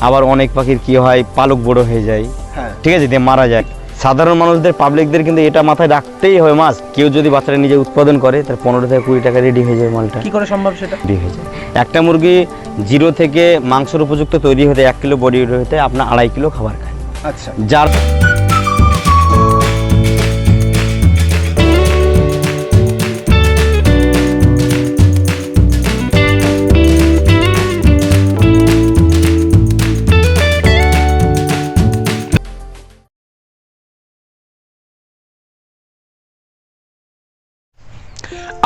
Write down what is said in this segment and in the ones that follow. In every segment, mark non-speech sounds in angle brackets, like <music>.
আবার অনেক পাখির কি হয় পালক বড় হয়ে যায়। হ্যাঁ। ঠিক আছে দিয়ে মারা যায়। সাধারণ মানুষদের পাবলিকদের কিন্তু এটা মাথায় রাখতেই হয় মাছ। কেউ যদি বাচ্চারা নিজে উৎপাদন করে তার পনেরো থেকে কুড়ি টাকা রেডি হয়ে যায় মালটা। কি করে সম্ভব সেটা? রেডি হয়ে যায়। একটা মুরগি জিরো থেকে মাংসর উপযুক্ত তৈরি হতে এক কিলো বডি হতে আপনার আড়াই কিলো খাবার খায়। আচ্ছা। যার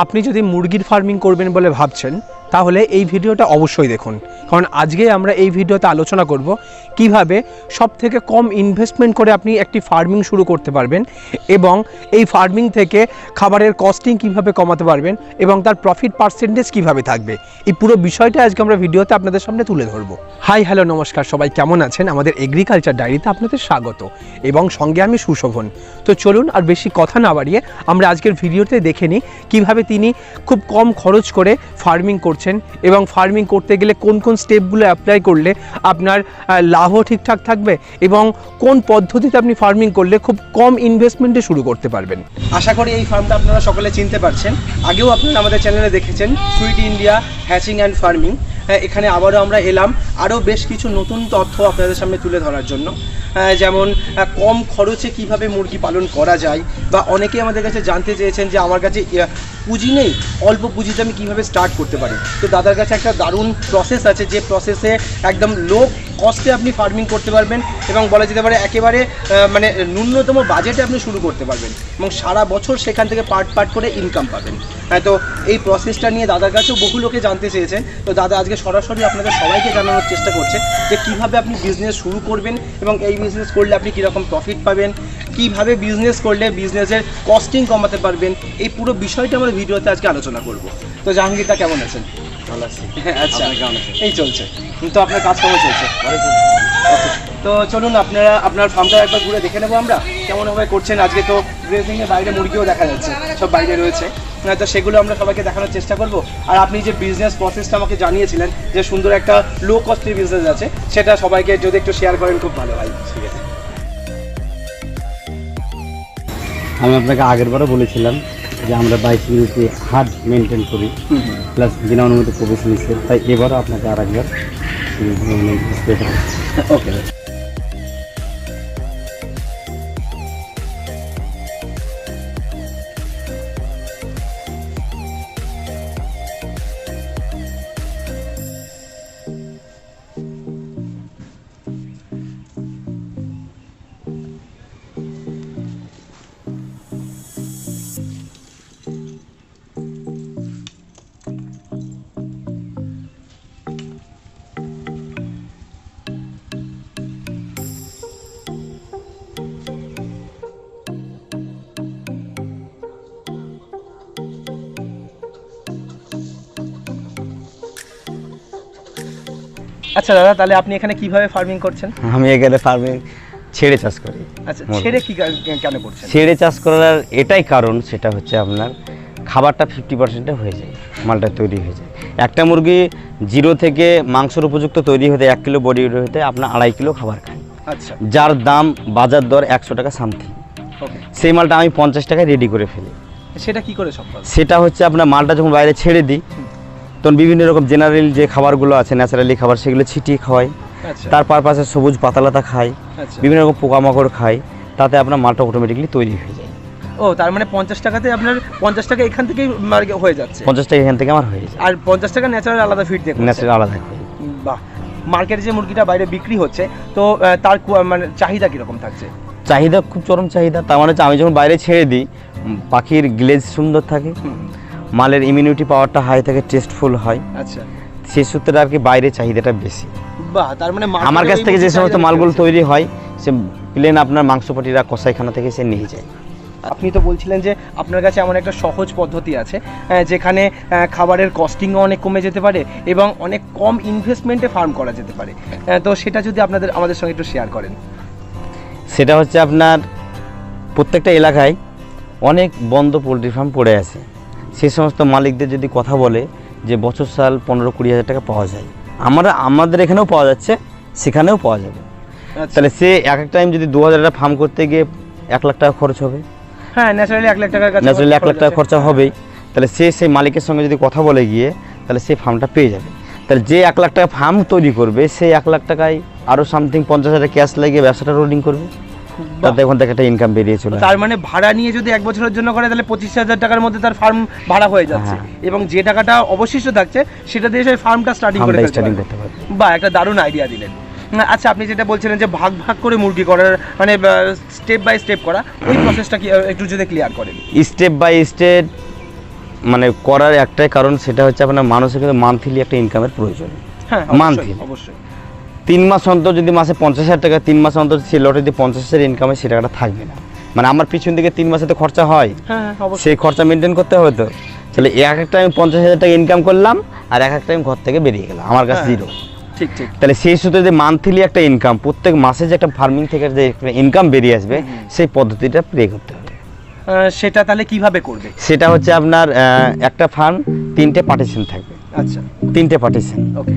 আপনি যদি মুরগির ফার্মিং করবেন বলে ভাবছেন তাহলে এই ভিডিওটা অবশ্যই দেখুন। কারণ আজকে আমরা এই ভিডিওতে আলোচনা করব কীভাবে সব থেকে কম ইনভেস্টমেন্ট করে আপনি একটি ফার্মিং শুরু করতে পারবেন এবং এই ফার্মিং থেকে খাবারের কস্টিং কীভাবে কমাতে পারবেন এবং তার প্রফিট পার্সেন্টেজ কীভাবে থাকবে। এই পুরো বিষয়টা আজকে আমরা ভিডিওতে আপনাদের সামনে তুলে ধরবো। হাই হ্যালো নমস্কার, সবাই কেমন আছেন? আমাদের এগ্রিকালচার ডায়েরিতে আপনাদের স্বাগত। এবং সঙ্গে আমি সুশোভন। তো চলুন আর বেশি কথা না বাড়িয়ে আমরা আজকের ভিডিওতে দেখে নিই কীভাবে তিনি খুব কম খরচ করে ফার্মিং করছেন এবং ফার্মিং করতে গেলে কোন কোন স্টেপগুলো অ্যাপ্লাই করলে আপনার লাভও ঠিকঠাক থাকবে এবং কোন পদ্ধতিতে আপনি ফার্মিং করলে খুব কম ইনভেস্টমেন্টে শুরু করতে পারবেন। আশা করি এই ফার্মটা আপনারা সকলে চিনতে পারছেন। আগেও আপনারা আমাদের চ্যানেলে দেখেছেন sweet India hatching and farming এখানে আবারও আমরা এলাম। আরও বেশ কিছু নতুন তথ্য আপনাদের সামনে তুলে ধরার জন্য। যেমন কম খরচে কীভাবে মুরগি পালন করা যায়, বা অনেকে আমাদের কাছে জানতে চেয়েছেন যে আমার কাছে পুঁজি নেই, অল্প পুঁজিতে আমি কীভাবে স্টার্ট করতে পারি? তো দাদার কাছে একটা দারুণ প্রসেস আছে, যে প্রসেসে একদম লো কস্টে আপনি ফার্মিং করতে পারবেন, এবং বলা যেতে পারে একেবারে মানে ন্যূনতম বাজেটে আপনি শুরু করতে পারবেন, এবং সারা বছর সেখান থেকে পার্ট পার্ট করে ইনকাম পাবেন। হ্যাঁ তো এই প্রসেসটা নিয়ে দাদার কাছেও বহু লোকে জানতে চেয়েছেন। তো দাদা, আজকে সরাসরি আপনাদের সবাইকে জানানোর চেষ্টা করছে যে কীভাবে আপনি বিজনেস শুরু করবেন এবং এই বিজনেস করলে আপনি কীরকম প্রফিট পাবেন, কীভাবে বিজনেস করলে বিজনেসের কস্টিং কমাতে পারবেন, এই পুরো বিষয়টা আমরা ভিডিওতে আজকে আলোচনা করব। তো জাহাঙ্গীরদা, কেমন আছেন? ভালো আছে। আচ্ছা? এই চলছে। তো আপনার কাজ কেমন চলছে। তো চলুন আপনারা আপনার ফার্মটা একবার ঘুরে দেখে নেব আমরা। কেমন ভাবে করছেন? আজকে তো গ্রেজিং এর বাইরে মুরগিও দেখা যাচ্ছে। সব বাইরে রয়েছে। আহ, তো সেগুলো আমরা সবাইকে দেখানোর চেষ্টা করব। আর আপনি যে বিজনেস প্রসেসটা আমাকে জানিয়েছিলেন যে সুন্দর একটা লো কস্টের বিজনেস আছে সেটা সবাইকে যদি একটু শেয়ার করেন খুব ভালো হয়। ঠিক আছে। আমি আপনাকে আগেরবারও বলেছিলাম যে আমরা বাইশ মিনিটে হার্ড মেনটেন করি প্লাস বিনা অনুমতি প্রবেশ নিচ্ছে। তাই এবারও আপনাকে আর একবার ওকে আচ্ছা দাদা তাহলে আপনি এখানে কীভাবে ফার্মিং করছেন? আমি এখানে ফার্মিং ছেড়ে চাষ করি আচ্ছা ছেড়ে কি কেন করছেন? ছেড়ে চাষ করার এটাই কারণ সেটা হচ্ছে আপনার খাবারটা ফিফটি পার্সেন্টে হয়ে যায় মালটা তৈরি হয়ে যায়। একটা মুরগি জিরো থেকে মাংসর উপযুক্ত তৈরি হতে এক কিলো বডি হতে আপনার আড়াই কিলো খাবার খায় আচ্ছা। যার দাম বাজার দর একশো টাকা সামথিং সেই মালটা আমি পঞ্চাশ টাকায় রেডি করে ফেলি। সেটা কি করে সম্ভব? সেটা হচ্ছে আপনার মালটা যখন বাইরে ছেড়ে দিই তখন বিভিন্ন রকম জেনারেল যে খাবারগুলো আছে ন্যাচারালি খাবার সেগুলো ছিটিয়ে খাওয়াই। আচ্ছা। তার পারপাসে সবুজ পাতালাতা খাই আচ্ছা। বিভিন্ন রকম পোকামাকড় খাই তাতে আপনার মালটা অটোমেটিকলি তৈরি হয়ে যায়। ও তার মানে পঞ্চাশ টাকাতে আপনার পঞ্চাশ টাকা এখান থেকেই হয়ে যাচ্ছে? পঞ্চাশ টাকা এখান থেকে আমার হয়ে যায়। আর পঞ্চাশ টাকা ন্যাচারাল আলাদা ফিট দিয়ে ন্যাচারাল আলাদা বাহ। মার্কেটে যে মুরগিটা বাইরে বিক্রি হচ্ছে তো তার মানে চাহিদা কীরকম থাকছে? চাহিদা খুব চরম চাহিদা। তার মানে হচ্ছে আমি যখন বাইরে ছেড়ে দিই পাখির গ্লেজ সুন্দর থাকে। মালের ইমিউনিটি পাওয়ারটা হাই থাকে টেস্টফুল হয়। আচ্ছা। সেই সূত্রে আর কি বাইরে চাহিদাটা বেশি। বাহ তার মানে আমার কাছ থেকে যে সমস্ত মালগুলো তৈরি হয় সে প্লেন আপনার মাংসপাটিরা কষাইখানা থেকে সে নিয়ে যায়। আপনি তো বলছিলেন যে আপনার কাছে এমন একটা সহজ পদ্ধতি আছে যেখানে খাবারের কস্টিংও অনেক কমে যেতে পারে এবং অনেক কম ইনভেস্টমেন্টে ফার্ম করা যেতে পারে। তো সেটা যদি আপনাদের আমাদের সঙ্গে একটু শেয়ার করেন। সেটা হচ্ছে আপনার প্রত্যেকটা এলাকায় অনেক বন্ধ পোলট্রি ফার্ম পড়ে আছে। সেই সমস্ত মালিকদের যদি কথা বলে যে বছর সাল পনেরো কুড়ি হাজার টাকা পাওয়া যায় আমরা আমাদের এখানেও পাওয়া যাচ্ছে সেখানেও পাওয়া যাবে। আচ্ছা। তাহলে সে এক এক টাইম যদি দু হাজার টাকা ফার্ম করতে গিয়ে এক লাখ টাকা খরচ হবে। হ্যাঁ ন্যাচারালি এক লাখ টাকা ন্যাচারালি এক লাখ টাকা খরচা হবেই। তাহলে সে সেই মালিকের সঙ্গে যদি কথা বলে গিয়ে তাহলে সেই ফার্মটা পেয়ে যাবে। তাহলে যে এক লাখ টাকা ফার্ম তৈরি করবে সেই এক লাখ টাকায় আরও সামথিং পঞ্চাশ হাজার ক্যাশ লাগিয়ে ব্যবসাটা রোলিং করবে। তাতে ওখান থেকে একটা ইনকাম বেরিয়ে চলে তার মানে ভাড়া নিয়ে যদি এক বছরের জন্য করে তাহলে পঁচিশ হাজার টাকার মধ্যে তার ফার্ম ভাড়া হয়ে যাচ্ছে। হ্যাঁ। এবং যে টাকাটা অবশিষ্ট থাকছে সেটা দিয়ে সেই ফার্মটা স্টার্টিং করে স্টার্টিং করতে পারবে। বা একটা দারুণ আইডিয়া দিলেন। আচ্ছা আপনি যেটা বলছিলেন যে ভাগ ভাগ করে মুরগি করার মানে স্টেপ বাই স্টেপ করা ওই প্রসেসটা কি একটু যদি ক্লিয়ার করেন। স্টেপ বাই স্টেপ মানে করার একটাই কারণ সেটা হচ্ছে আপনার মানুষের কিন্তু মান্থলি একটা ইনকামের প্রয়োজন। হ্যাঁ। অবশ্যই অবশ্যই। তিন মাস অন্তর যদি মাসে পঞ্চাশ হাজার টাকা তিন মাস অন্তর সে লটে যদি পঞ্চাশ হাজার ইনকামে সে টাকাটা থাকবে না। মানে আমার পিছন দিকে তিন মাসে তো খরচা হয়। হ্যাঁ হ্যাঁ সেই খরচা মেনটেন করতে হবে তো। তাহলে এক একটা আমি পঞ্চাশ হাজার টাকা ইনকাম করলাম আর এক একটা আমি ঘর থেকে বেরিয়ে গেলাম। আমার কাছে হ্যাঁ। জিরো ঠিক ঠিক। তাহলে সেই সূত্রে যে মান্থলি একটা ইনকাম প্রত্যেক মাসে যে একটা ফার্মিং থেকে যে ইনকাম বেরিয়ে আসবে সেই পদ্ধতিটা প্লে করতে হবে। সেটা তাহলে কীভাবে করবে? সেটা হচ্ছে আপনার একটা ফার্ম তিনটে পার্টিশন থাকবে। আচ্ছা। তিনটে পার্টিশন ওকে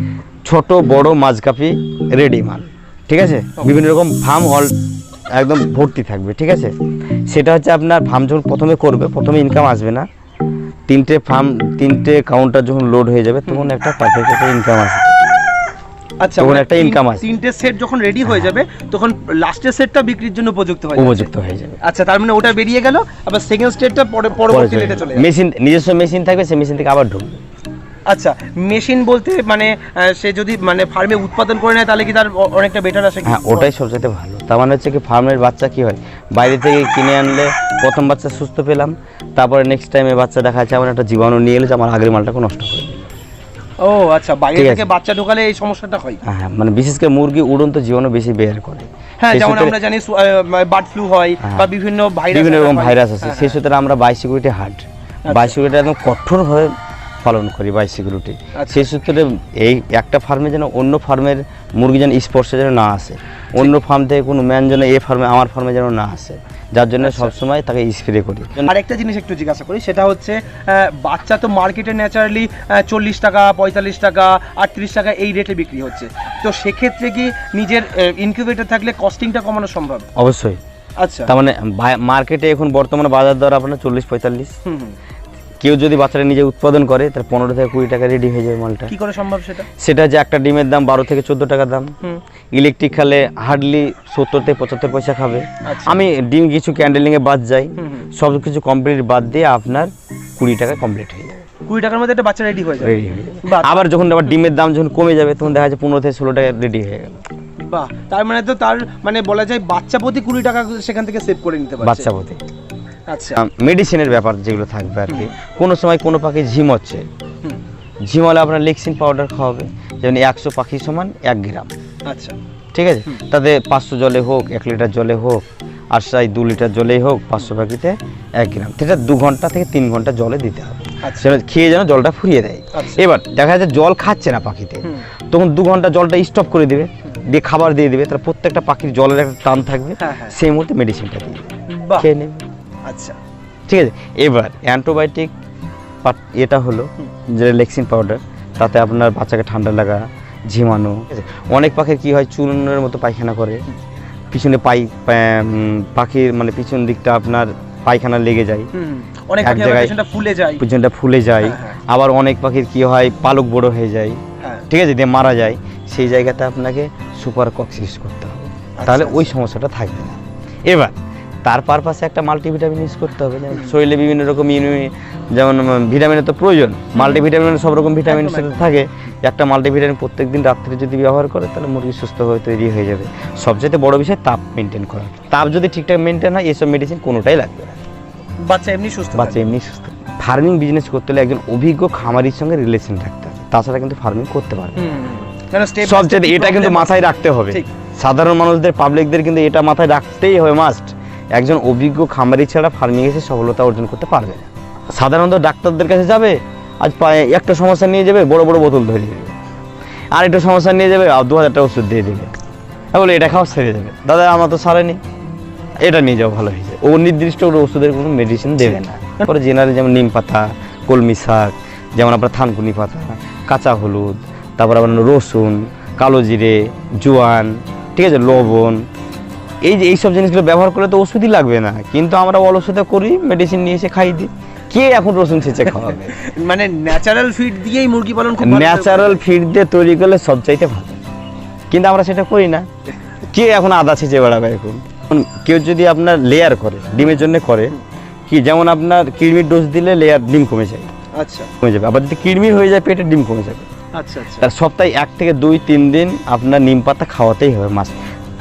ছোট বড় মাঝকাপি রেডি মাল ঠিক আছে? বিভিন্ন রকম ফার্ম হল একদম ভর্তি থাকবে ঠিক আছে? সেটা হচ্ছে আপনার ফার্ম যখন প্রথমে করবে প্রথমে ইনকাম আসবে না। তিনটে ফার্ম তিনটে কাউন্টার যখন লোড হয়ে যাবে তখন একটা পারফেক্ট একটা ইনকাম আসবে। আচ্ছা তখন মানে একটা income আসবে। তিনটে সেট যখন রেডি হয়ে যাবে তখন লাস্টের সেটটা বিক্রির জন্য উপযুক্ত হয়ে উপযুক্ত হয়ে যাবে। আচ্ছা তার মানে ওটা বেরিয়ে গেল আবার সেকেন্ড স্টেটটা পরে পরবর্তী লেটে চলে যাবে। মেশিন নিজস্ব মেশিন থাকবে সেই মেশিন থেকে আবার ঢুকবে। আচ্ছা মেশিন বলতে মানে সে যদি মানে ফার্মে উৎপাদন করে নেয় তাহলে কি তার অনেকটা বেটার আসে হ্যাঁ ওটাই সবচেয়ে ভালো। তার মানে হচ্ছে কি ফার্মের বাচ্চা কি হয়? বাইরে থেকে কিনে আনলে প্রথম বাচ্চা সুস্থ পেলাম তারপরে নেক্সট টাইমে বাচ্চা দেখা যাচ্ছে আমার একটা জীবাণু নিয়ে এলো যে আমার আগের মালটাকে নষ্ট করে ও আচ্ছা বাইরে থেকে বাচ্চা ঢোকালে এই সমস্যাটা হয়? হ্যাঁ মানে বিশেষ করে মুরগি উড়ন্ত জীবাণু বেশি বের করে। হ্যাঁ যেমন আমরা জানি বার্ড ফ্লু হয় হ্যাঁ। বা বিভিন্ন ভাইরাস বিভিন্ন রকম ভাইরাস আছে। সেই সূত্রে আমরা biosecurity hard biosecurity একদম কঠোরভাবে পালন করি বাই সিকিউরিটি আচ্ছা। সেই সূত্রে এই একটা ফার্মে যেন অন্য ফার্মের মুরগি যেন স্পর্শে যেন না আসে। অন্য ফার্ম থেকে কোনো ম্যান যেন এ ফার্মে আমার ফার্মে যেন না আসে। যার জন্য আচ্ছা। সবসময় তাকে স্প্রে করি। আরেকটা জিনিস একটু জিজ্ঞাসা করি সেটা হচ্ছে বাচ্চা তো মার্কেটে ন্যাচারালি চল্লিশ টাকা পঁয়তাল্লিশ টাকা আটত্রিশ টাকা এই রেটে বিক্রি হচ্ছে। তো সেক্ষেত্রে কি নিজের ইনকিউবেটর থাকলে কস্টিংটা কমানো সম্ভব? অবশ্যই। আচ্ছা। তার মানে মার্কেটে এখন বর্তমানে বাজার দর আপনার চল্লিশ পঁয়তাল্লিশ। কেউ যদি বাচ্চাটা নিজে উৎপাদন করে তাহলে পনেরো থেকে কুড়ি টাকা রেডি হয়ে যাবে মালটা। কি করে সম্ভব সেটা? সেটা যে একটা ডিমের দাম বারো থেকে চোদ্দ টাকা দাম। ইলেকট্রিক খেলে হার্ডলি সত্তর থেকে পঁচাত্তর পয়সা খাবে। আচ্ছা। আমি ডিম কিছু ক্যান্ডেলিংয়ে বাদ যাই। সব কিছু কমপ্লিট বাদ দিয়ে আপনার কুড়ি টাকা কমপ্লিট হয়ে যাবে। কুড়ি টাকার মধ্যে একটা বাচ্চা রেডি হয়ে যাবে। রেডি হয়ে যাবে। আবার যখন আবার ডিমের দাম যখন কমে যাবে তখন দেখা যাচ্ছে পনেরো থেকে ষোলো টাকা রেডি হয়ে গেল। বাহ। তার মানে তো তার মানে বলা যায় বাচ্চা প্রতি কুড়ি টাকা সেখান থেকে সেভ করে নিতে পারছে। বাচ্চা প্রতি। আচ্ছা। মেডিসিনের ব্যাপার যেগুলো থাকবে আর কি। কোনো সময় কোনো পাখি ঝিম হচ্ছে। হুম, ঝিম হলে আপনার লেক্সিন পাউডার খাওয়াবে। যেমন একশো পাখি সমান এক গ্রাম। আচ্ছা। ঠিক আছে? তাতে পাঁচশো জলে হোক এক লিটার জলে হোক আর সাই দু লিটার জলেই হোক পাঁচশো পাখিতে এক গ্রাম। সেটা দু ঘণ্টা থেকে তিন ঘণ্টা জলে দিতে হবে। আচ্ছা। সেটা খেয়ে যেন জলটা ফুরিয়ে দেয়। আচ্ছা। এবার দেখা যাচ্ছে জল খাচ্ছে না পাখিতে। তখন দু ঘণ্টা জলটা স্টপ করে দিবে দিয়ে খাবার দিয়ে দিবে। তাহলে প্রত্যেকটা পাখির জলের একটা টান থাকবে। হ্যাঁ, হ্যাঁ। সেই মুহূর্তে মেডিসিনটা দিয়ে দিবে। খেয়ে নেবে। আচ্ছা। ঠিক আছে এবার অ্যান্টিবায়োটিক এটা হলো যে লেক্সিন পাউডার তাতে আপনার বাচ্চাকে ঠান্ডা লাগা ঝিমানো অনেক পাখির কি হয় চূর্ণের মতো পায়খানা করে পিছনে পাই পাখির মানে পিছন দিকটা আপনার পায়খানা লেগে যায়। অনেক এক জায়গায়- পেছনটা ফুলে যায়। পিছনটা ফুলে যায়। হ্যাঁ, হ্যাঁ। আবার অনেক পাখির কি হয় পালক বড় হয়ে যায়। হ্যাঁ। ঠিক আছে দিয়ে মারা যায়। সেই জায়গাতে আপনাকে সুপার কক্স ইউজ করতে হবে। তাহলে ওই সমস্যাটা থাকবে না। এবার তার পারপাসে একটা মাল্টিভিটামিন ইউজ করতে হবে যেমন শরীরে বিভিন্ন রকম ইউনি যেমন ভিটামিনের তো প্রয়োজন। মাল্টিভিটামিন সব রকম ভিটামিন সাথে থাকে একটা মাল্টিভিটামিন প্রত্যেক দিন রাত্রে যদি ব্যবহার করে তাহলে মুরগি সুস্থভাবে তৈরি হয়ে যাবে। সবচেয়ে বড় বিষয় তাপ মেনটেন করা। তাপ যদি ঠিকঠাক মেনটেন হয় এসব মেডিসিন কোনোটাই লাগবে না। বাচ্চা এমনি সুস্থ বাচ্চা এমনি সুস্থ। ফার্মিং বিজনেস করতে হলে একজন অভিজ্ঞ খামারির সঙ্গে রিলেশন রাখতে হবে। তাছাড়া কিন্তু ফার্মিং করতে পারবে সবচেয়ে এটা কিন্তু মাথায় রাখতে হবে। সাধারণ মানুষদের পাবলিকদের কিন্তু এটা মাথায় রাখতেই হবে মাস্ট একজন অভিজ্ঞ খামারি ছাড়া ফার্মিং এসে সফলতা অর্জন করতে পারবে না। সাধারণত ডাক্তারদের কাছে যাবে, আজ পায়ে একটা সমস্যা নিয়ে যাবে, বড় বড় বোতল ধরে দেবে আর একটা সমস্যা নিয়ে যাবে, আর দু হাজার টাকা ওষুধ দিয়ে দেবে। বলে, এটা খাওয়া সেরে যাবে দাদা, আমার তো সারেনি। এটা নিয়ে যাও ভালো হয়ে যাবে ও নির্দিষ্ট ওষুধের কোনো মেডিসিন দেবে না। তারপরে জেনারেল যেমন নিম পাতা, কলমি শাক, যেমন আপনার থানকুনি পাতা, কাঁচা হলুদ, তারপর আপনার রসুন, কালো জিরে, জোয়ান, ঠিক আছে, লবণ এই যে এইসব জিনিসগুলো ব্যবহার করলে তো ওষুধই লাগবে না। কিন্তু আমরা অলসতা করি মেডিসিন নিয়ে এসে খাই দিই কে এখন রসুন ছেঁচে খাওয়াবে? <laughs> মানে ন্যাচারাল ফিড দিয়েই মুরগি পালন খুব ন্যাচারাল ফিড দিয়ে তৈরি করলে সবচাইতে ভালো। কিন্তু আমরা সেটা করি না। কে এখন আদা ছেঁচে বেড়াবে এখন? কেউ যদি আপনার লেয়ার করে ডিমের জন্য করে কি যেমন আপনার কিডনির ডোজ দিলে লেয়ার ডিম কমে যায়। আচ্ছা। কমে যাবে। আবার যদি কিডনি হয়ে যায় পেটের ডিম কমে যাবে। আচ্ছা আচ্ছা। তার সপ্তাহে এক থেকে দুই তিন দিন আপনার নিম পাতা খাওয়াতেই হবে মাছ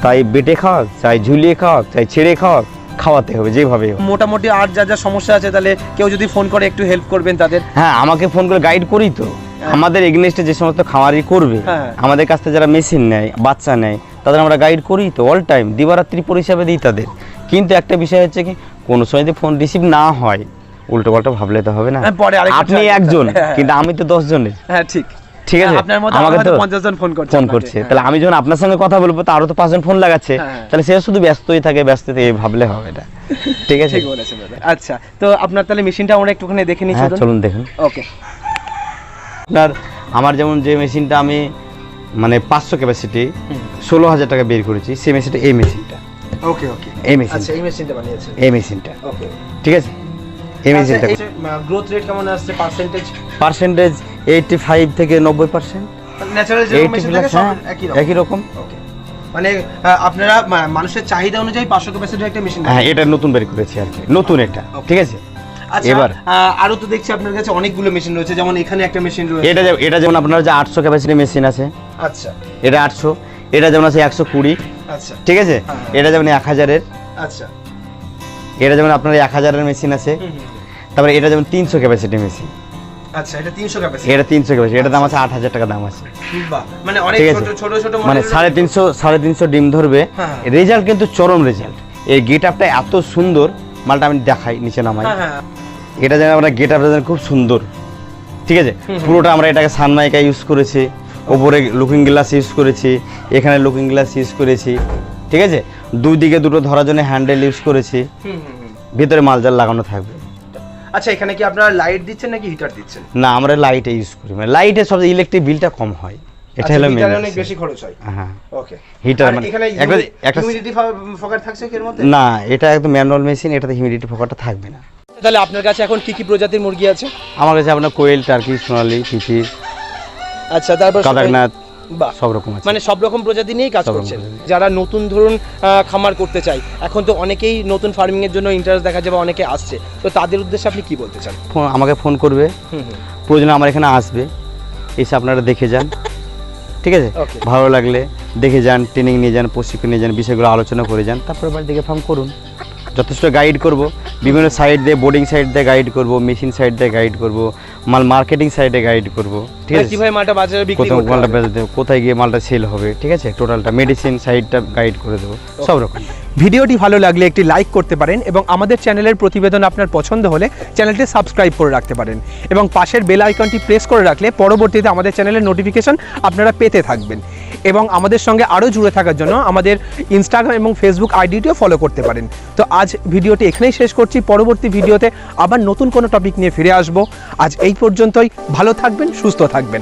তাই বেটে খাওয়াক চাই ঝুলিয়ে খাওয়াক চাই ছেড়ে খাওয়াক খাওয়াতে হবে যেভাবে মোটামুটি আর যা যা সমস্যা আছে তাহলে কেউ যদি ফোন করে একটু হেল্প করবেন তাদের? হ্যাঁ আমাকে ফোন করে গাইড করি তো। আমাদের এগনেস্টে যে সমস্ত খামারি করবে হ্যাঁ। আমাদের কাছ থেকে যারা মেশিন নেয় বাচ্চা নেয় তাদের আমরা গাইড করি তো অল টাইম দিবারাত্রি পরিষেবা দিই তাদের। কিন্তু একটা বিষয় হচ্ছে কি কোনো সময় যদি ফোন রিসিভ না হয় উল্টো পাল্টা ভাবলে তো হবে না। হ্যাঁ, আপনি একজন হ্যাঁ। কিন্তু আমি তো দশ জনের হ্যাঁ ঠিক। ঠিক আছে? আপনার মতো আমাকে তো পঞ্চাশ জন ফোন করছে ফোন করছে। হ্যাঁ। তাহলে আমি যখন আপনার সঙ্গে কথা বলব তো আরও তো পাঁচজন ফোন লাগাচ্ছে। হ্যাঁ। তাহলে সে শুধু ব্যস্তই থাকে ব্যস্ত থেকে ভাবলে হবে এটা ঠিক আছে? ঠিক বলেছেন দাদা। আচ্ছা তো আপনার তাহলে মেশিনটা আমরা একটুখানি দেখে নিই হ্যাঁ চলুন? দেখুন। ওকে। আপনার আমার যেমন যে মেশিনটা আমি মানে পাঁচশো ক্যাপাসিটি ষোলো হাজার টাকা বের করেছি সেই মেশিনটা এই মেশিনটা। ওকে ওকে। এই মেশিন আচ্ছা এই মেশিনটা বানিয়েছেন। এই মেশিনটা। ওকে। ঠিক আছে? এই মেশিনটা। গ্রোথ রেট কেমন আসছে? পার্সেন্টেজ পার্সেন্টেজ এইটটি ফাইভ থেকে নব্বই পার্সেন্ট ন্যাচারাল সব হ্যাঁ একই রকম। ওকে মানে আপনারা মানুষের চাহিদা অনুযায়ী পাঁচশো ক্যাপাসিটির একটা মেশিন হ্যাঁ এটা নতুন বের করেছি আর কি নতুন এটা ঠিক আছে? আচ্ছা এবার। আরও তো দেখছি আপনার কাছে অনেকগুলো মেশিন রয়েছে যেমন এখানে একটা মেশিন রয়েছে। এটা এটা যেমন আপনার যে আটশো ক্যাপাসিটি মেশিন আছে আচ্ছা। এটা আটশো এটা যেমন আছে একশো কুড়ি আচ্ছা। ঠিক আছে? হ্যাঁ। এটা যেমন এক হাজারের আচ্ছা। এটা যেমন আপনার এক হাজারের মেশিন আছে তারপরে এটা যেমন তিনশো ক্যাপাসিটি মেশিন আচ্ছা এটা তিনশো ক্যাপাসিটি এটা তিনশো ক্যাপাসিটি এটা দাম আছে আট হাজার টাকা দাম আছে। মানে অনেক ছোট ছোট ছোট মানে ডিম ধরবে। হ্যাঁ। রেজাল্ট কিন্তু চরম রেজাল্ট। এই এত সুন্দর মালটা আমি দেখাই নিচে নামাই। হ্যাঁ হ্যাঁ। এটা যেন আমরা খুব সুন্দর। ঠিক আছে? পুরোটা আমরা এটাকে সানমাইকা ইউজ করেছি ওপরে লুকিং গ্লাস ইউজ করেছি এখানে লুকিং গ্লাস ইউজ করেছি। ঠিক আছে? দুই দিকে দুটো ধরার জন্য হ্যান্ডেল ইউজ করেছি। ভিতরে মালজাল লাগানো থাকবে। আচ্ছা এখানে কি আপনারা লাইট দিচ্ছেন নাকি হিটার দিচ্ছেন? না আমরা লাইটে ইউজ করি। মানে লাইটে সবচেয়ে ইলেকট্রিক বিলটা কম হয়। এটা আচ্ছা, হলো মেন অনেক বেশি খরচ হয়। হ্যাঁ। ওকে হিটার মানে এখানে একটা হিউমিডিটি ফকার থাকছে এর মধ্যে? না এটা একদম ম্যানুয়াল মেশিন এটাতে হিউমিডিটি ফোকারটা থাকবে না। তাহলে আপনার কাছে এখন কি কি প্রজাতির মুরগি আছে? আমার কাছে আপনার কোয়েল টার্কি সোনালি পিপির আচ্ছা তারপর কাদাকনাথ সব রকম মানে সব রকম প্রজাতি নিয়েই কাজ করছেন। যারা নতুন ধরুন খামার করতে চায় এখন তো অনেকেই নতুন ফার্মিং এর জন্য ইন্টারেস্ট দেখা যাবে অনেকে আসছে। তো তাদের উদ্দেশ্যে আপনি কি বলতে চান? আমাকে ফোন করবে। প্রয়োজনে আমার এখানে আসবে। এসে আপনারা দেখে যান। ঠিক আছে? ভালো লাগলে দেখে যান ট্রেনিং নিয়ে যান প্রশিক্ষণ নিয়ে যান বিষয়গুলো আলোচনা করে যান তারপরে বাড়ি থেকে ফার্ম করুন। যথেষ্ট গাইড করব। বিভিন্ন সাইড দিয়ে বোর্ডিং সাইড দিয়ে গাইড করব মেশিন সাইড দিয়ে গাইড করব মাল মার্কেটিং সাইডে গাইড করব। ঠিক আছে? কীভাবে মালটা বাজারে বিক্রি করতে মালটা? বেচতে কোথায় গিয়ে মালটা সেল হবে? ঠিক আছে? টোটালটা মেডিসিন সাইডটা গাইড করে দেবো। সব রকম। ভিডিওটি ভালো লাগলে একটি লাইক করতে পারেন এবং আমাদের চ্যানেলের প্রতিবেদন আপনার পছন্দ হলে চ্যানেলটি সাবস্ক্রাইব করে রাখতে পারেন এবং পাশের বেল আইকনটি প্রেস করে রাখলে পরবর্তীতে আমাদের চ্যানেলের নোটিফিকেশন আপনারা পেতে থাকবেন। এবং আমাদের সঙ্গে আরও জুড়ে থাকার জন্য আমাদের ইনস্টাগ্রাম এবং ফেসবুক আইডিটিও ফলো করতে পারেন। তো আজ ভিডিওটি এখানেই শেষ করছি। পরবর্তী ভিডিওতে আবার নতুন কোনো টপিক নিয়ে ফিরে আসব। আজ এই পর্যন্তই। ভালো থাকবেন, সুস্থ থাকবেন।